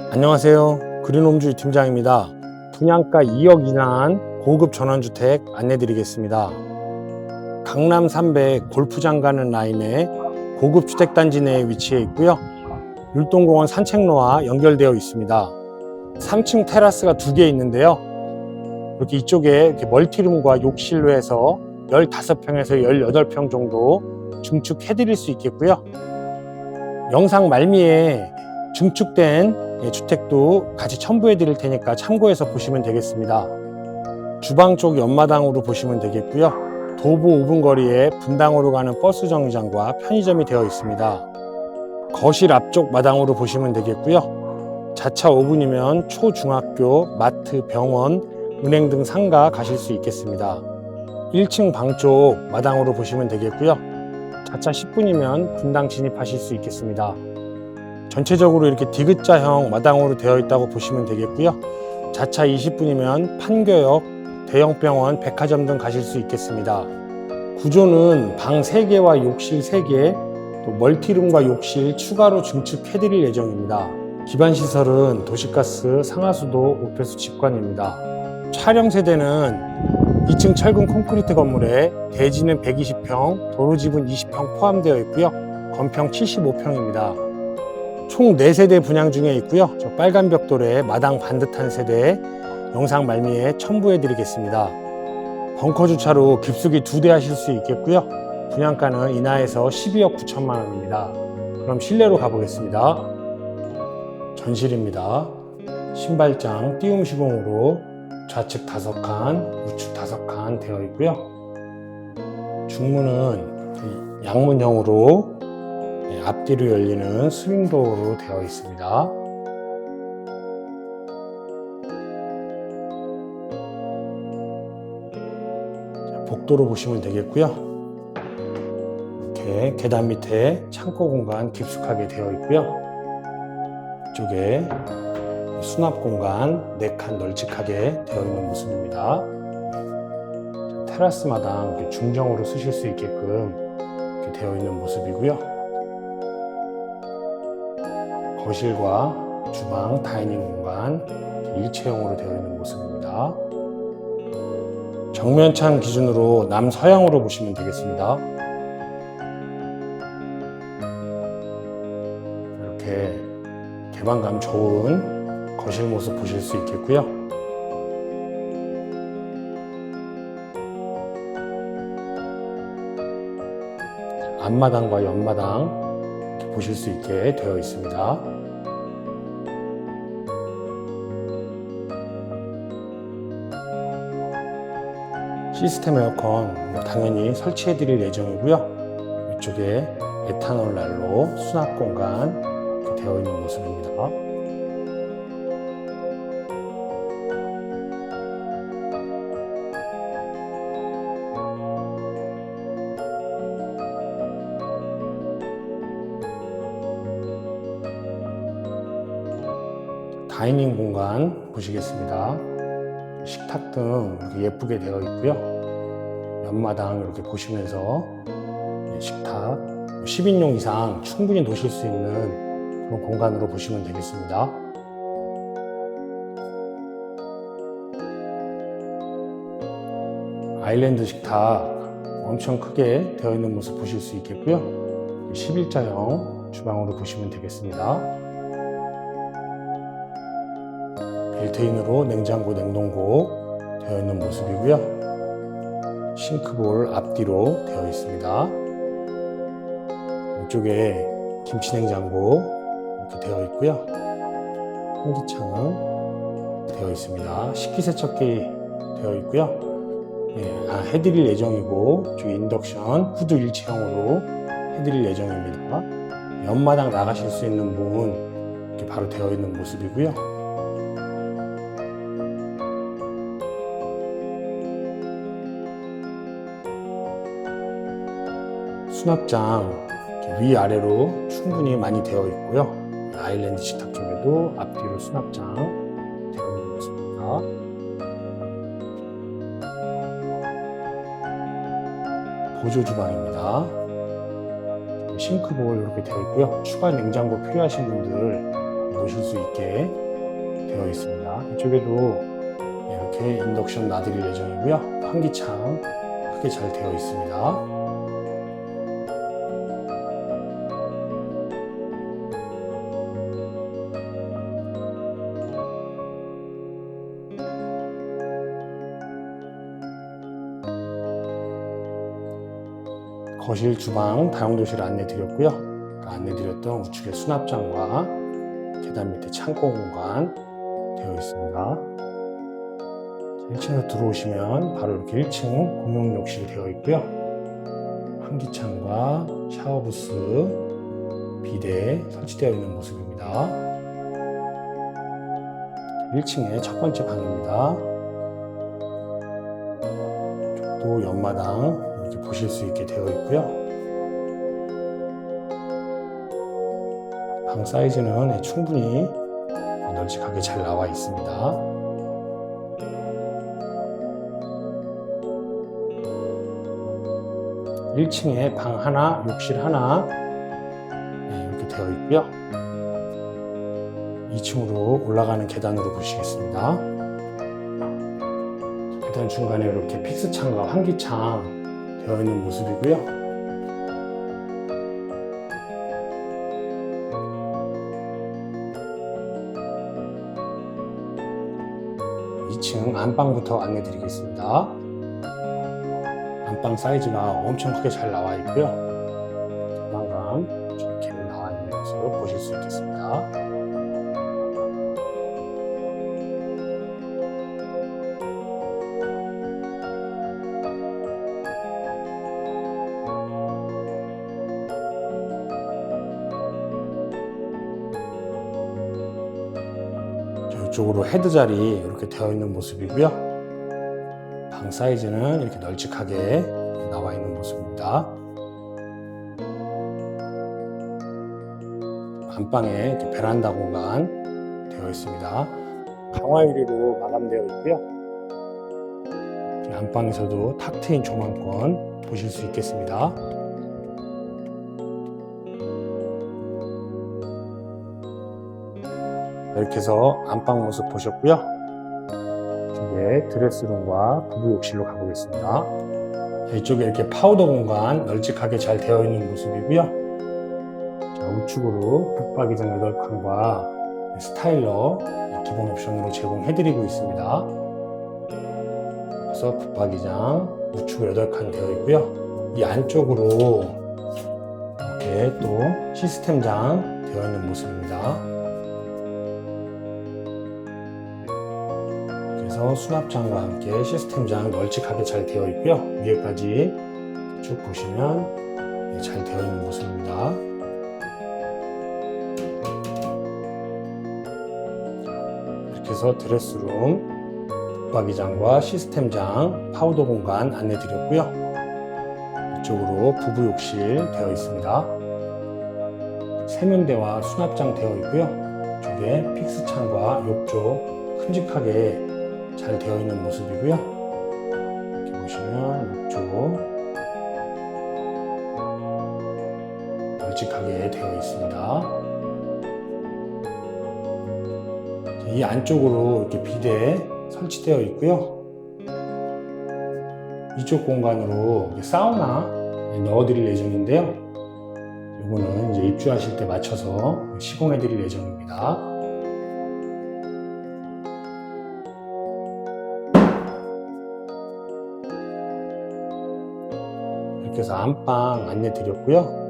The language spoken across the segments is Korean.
안녕하세요. 그린홈주의 팀장입니다. 분양가 2억 이상한 고급 전원주택 안내드리겠습니다. 강남 300 골프장 가는 라인에 고급 주택단지 내에 위치해 있고요. 율동공원 산책로와 연결되어 있습니다. 3층 테라스가 두 개 있는데요. 이렇게 이쪽에 이렇게 멀티룸과 욕실로 해서 15평에서 18평 정도 증축해 드릴 수 있겠고요. 영상 말미에 증축된 예, 주택도 같이 첨부해 드릴 테니까 참고해서 보시면 되겠습니다. 주방 쪽 옆마당으로 보시면 되겠고요. 도보 5분 거리에 분당으로 가는 버스 정류장과 편의점이 되어 있습니다. 거실 앞쪽 마당으로 보시면 되겠고요. 자차 5분이면 초중학교, 마트, 병원, 은행 등 상가 가실 수 있겠습니다. 1층 방 쪽 마당으로 보시면 되겠고요. 자차 10분이면 분당 진입하실 수 있겠습니다. 전체적으로 이렇게 디귿자형 마당으로 되어 있다고 보시면 되겠고요. 자차 20분이면 판교역, 대형병원, 백화점 등 가실 수 있겠습니다. 구조는 방 3개와 욕실 3개, 또 멀티룸과 욕실 추가로 증축해드릴 예정입니다. 기반 시설은 도시가스, 상하수도, 오폐수 직관입니다. 촬영 세대는 2층 철근 콘크리트 건물에 대지는 120평, 도로집은 20평 포함되어 있고요. 건평 75평입니다. 총 4세대 분양 중에 있고요. 저 빨간 벽돌에 마당 반듯한 세대 영상 말미에 첨부해 드리겠습니다. 벙커 주차로 깊숙이 두 대 하실 수 있겠고요. 분양가는 인하에서 12억 9천만 원입니다. 그럼 실내로 가보겠습니다. 전실입니다. 신발장 띄움 시공으로 좌측 다섯 칸, 우측 다섯 칸 되어 있고요. 중문은 양문형으로 네, 앞뒤로 열리는 스윙도어로 되어 있습니다. 자, 복도로 보시면 되겠고요. 이렇게 계단 밑에 창고 공간 깊숙하게 되어 있고요. 이쪽에 수납 공간 4칸 널찍하게 되어 있는 모습입니다. 자, 테라스 마당 중정으로 쓰실 수 있게끔 되어 있는 모습이고요. 거실과 주방, 다이닝 공간 일체형으로 되어 있는 모습입니다. 정면창 기준으로 남서향으로 보시면 되겠습니다. 이렇게 개방감 좋은 거실 모습 보실 수 있겠고요. 앞마당과 옆마당 보실 수 있게 되어 있습니다. 시스템 에어컨 당연히 설치해 드릴 예정이고요. 이쪽에 에탄올 난로 수납 공간 되어 있는 모습입니다. 다이닝 공간 보시겠습니다. 식탁 등 이렇게 예쁘게 되어 있고요. 옆마당 이렇게 보시면서 식탁 10인용 이상 충분히 놓으실 수 있는 그런 공간으로 보시면 되겠습니다. 아일랜드 식탁 엄청 크게 되어 있는 모습 보실 수 있겠고요. 11자형 주방으로 보시면 되겠습니다. 벨트인으로 냉장고, 냉동고 되어 있는 모습이고요. 싱크볼 앞뒤로 되어 있습니다. 이쪽에 김치 냉장고 이렇게 되어 있고요. 환기창 되어 있습니다. 식기세척기 되어 있고요. 예, 아, 해드릴 예정이고 저 인덕션 후드 일체형으로 해드릴 예정입니다. 옆마당 나가실 수 있는 문 이렇게 바로 되어 있는 모습이고요. 수납장 위아래로 충분히 많이 되어 있고요. 아일랜드 식탁 쪽에도 앞뒤로 수납장 되어 있는 모습입니다. 보조 주방입니다. 싱크볼 이렇게 되어 있고요. 추가 냉장고 필요하신 분들 놓으실 수 있게 되어 있습니다. 이쪽에도 이렇게 인덕션 놔드릴 예정이고요. 환기창 크게 잘 되어 있습니다. 거실, 주방, 다용도실 안내 드렸고요. 안내 드렸던 우측에 수납장과 계단 밑에 창고 공간 되어 있습니다. 1층으로 들어오시면 바로 이렇게 1층 공용 욕실이 되어 있고요. 환기창과 샤워 부스, 비데 설치되어 있는 모습입니다. 1층의 첫 번째 방입니다. 또 이렇게 보실 수 있게 되어 있고요. 방 사이즈는 충분히 널찍하게 잘 나와 있습니다. 1층에 방 하나, 욕실 하나 네, 이렇게 되어 있고요. 2층으로 올라가는 계단으로 보시겠습니다. 계단 중간에 이렇게 픽스창과 환기창 되어 있는 모습이고요. 이층 안방부터 안내 드리겠습니다. 안방 사이즈가 엄청 크게 잘 나와 있고요. 조만간 이렇게 나와 있는 모습 보실 수 있겠습니다. 이쪽으로 헤드 자리 이렇게 되어 있는 모습이고요. 방 사이즈는 이렇게 널찍하게 나와 있는 모습입니다. 안방에 베란다 공간 되어 있습니다. 강화 유리로 마감되어 있고요. 안방에서도 탁 트인 조망권 보실 수 있겠습니다. 이렇게 해서 안방 모습 보셨고요. 이제 드레스룸과 부부 욕실로 가보겠습니다. 자, 이쪽에 이렇게 파우더 공간 널찍하게 잘 되어 있는 모습이고요. 자, 우측으로 붙박이장 8칸과 스타일러 기본 옵션으로 제공해드리고 있습니다. 그래서 붙박이장 우측으로 8칸 되어 있고요. 이 안쪽으로 이렇게 또 시스템장 되어 있는 모습입니다. 그래서 수납장과 함께 시스템장 널찍하게 잘 되어 있고요. 위에까지 쭉 보시면 네, 잘 되어 있는 모습입니다. 이렇게 해서 드레스룸, 붙박이장과 시스템장, 파우더 공간 안내 드렸고요. 이쪽으로 부부 욕실 되어 있습니다. 세면대와 수납장 되어 있고요. 이쪽에 픽스창과 욕조 큼직하게 잘 되어 있는 모습이고요. 이렇게 보시면 욕조 널찍하게 되어 있습니다. 이 안쪽으로 이렇게 비대 설치되어 있고요. 이쪽 공간으로 사우나 넣어 드릴 예정인데요. 이거는 이제 입주하실 때 맞춰서 시공해 드릴 예정입니다. 이렇게 해서 안방 안내 드렸고요.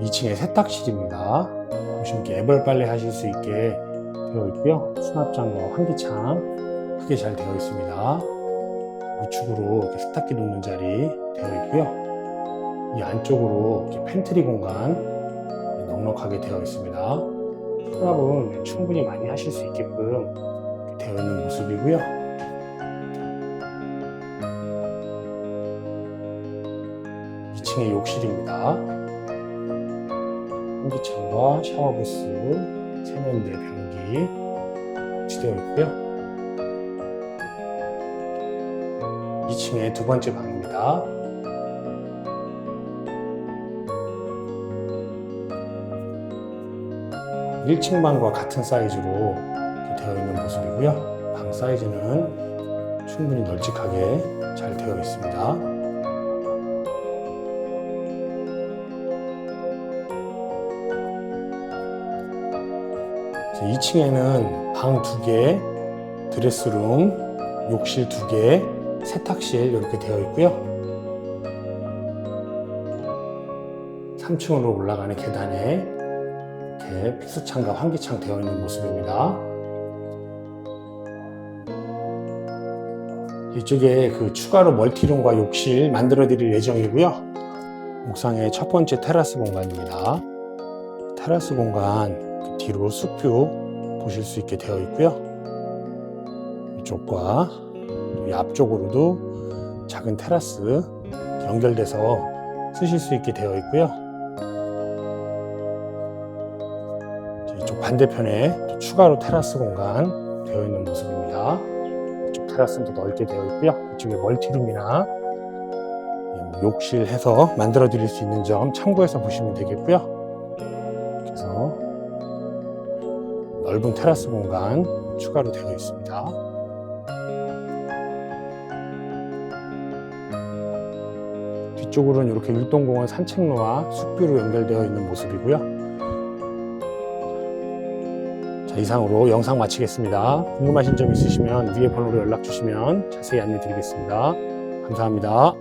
이층에 세탁실입니다. 보시면 애벌 빨래 하실 수 있게 되어 있고요. 수납장과 환기창 크게 잘 되어 있습니다. 우측으로 이렇게 세탁기 놓는 자리 되어 있고요. 이 안쪽으로 팬트리 공간 넉넉하게 되어 있습니다. 수납은 충분히 많이 하실 수 있게끔 되어 있는 모습이고요. 이층의 욕실입니다. 환기창과 샤워 부스, 세면대 변기 설치되어 있고요. 2층의 두 번째 방입니다. 일층 방과 같은 사이즈로 되어 있는 모습이고요. 방 사이즈는 충분히 널찍하게 잘 되어 있습니다. 2층에는 방두 개, 드레스룸, 욕실 두 개, 세탁실 이렇게 되어 있고요. 3층으로 올라가는 계단에 이렇게 필수창과 환기창 되어 있는 모습입니다. 이쪽에 그 추가로 멀티룸과 욕실 만들어 드릴 예정이고요. 옥상의 첫 번째 테라스 공간입니다. 테라스 공간 그 뒤로 숲뷰 보실 수 있게 되어 있고요. 이쪽과 또이 앞쪽으로도 작은 테라스 연결돼서 쓰실 수 있게 되어 있고요. 반대편에 또 추가로 테라스 공간 되어 있는 모습입니다. 이쪽 테라스는 더 넓게 되어 있고요. 이쪽에 멀티룸이나 뭐 욕실 해서 만들어 드릴 수 있는 점 참고해서 보시면 되겠고요. 그래서 넓은 테라스 공간 추가로 되어 있습니다. 뒤쪽으로는 이렇게 율동공원 산책로와 숲뷰로 연결되어 있는 모습이고요. 자, 이상으로 영상 마치겠습니다. 궁금하신 점 있으시면 위에 번호로 연락 주시면 자세히 안내 드리겠습니다. 감사합니다.